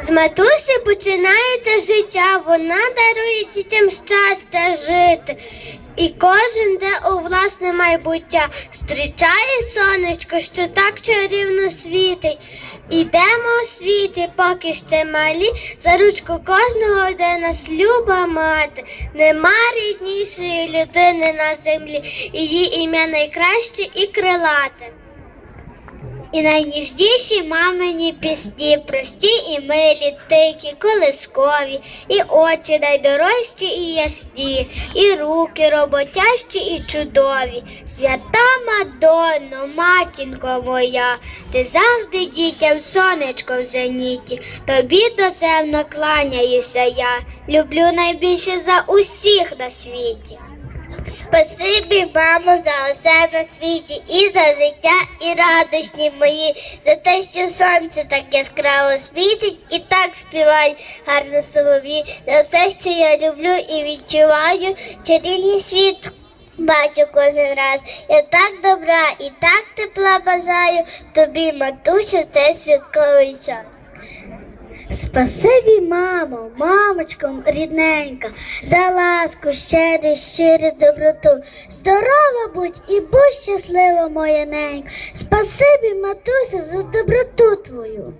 З матусі починається життя, вона дарує дітям щастя жити. І кожен, де у власне майбуття, зустрічає сонечко, що так чарівно світить. Ідемо у світі, поки ще малі, за ручку кожного, де нас люба мати. Нема ріднішої людини на землі, її ім'я найкраще і крилате. І найніжніші мамині пісні, прості і милі, тики, колискові, і очі найдорожчі і ясні, і руки роботящі і чудові. Свята Мадонно, матінко моя, ти завжди дітям сонечко в зеніті, тобі доземно кланяюся я, люблю найбільше за усіх на світі. Спасибі, мамо, за усе на світі, і за життя, і радості мої, за те, що сонце так яскраво світить і так співають гарно солові, за все, що я люблю і відчуваю, чарівний світ. Бачу кожен раз, я так добра і так тепла бажаю тобі, матусю, цей святковий час. Спасибі, мамо, мамочко рідненька, за ласку, щедрість, щирість, доброту. Здорова будь і будь щаслива, моя ненька. Спасибі, матуся, за доброту твою.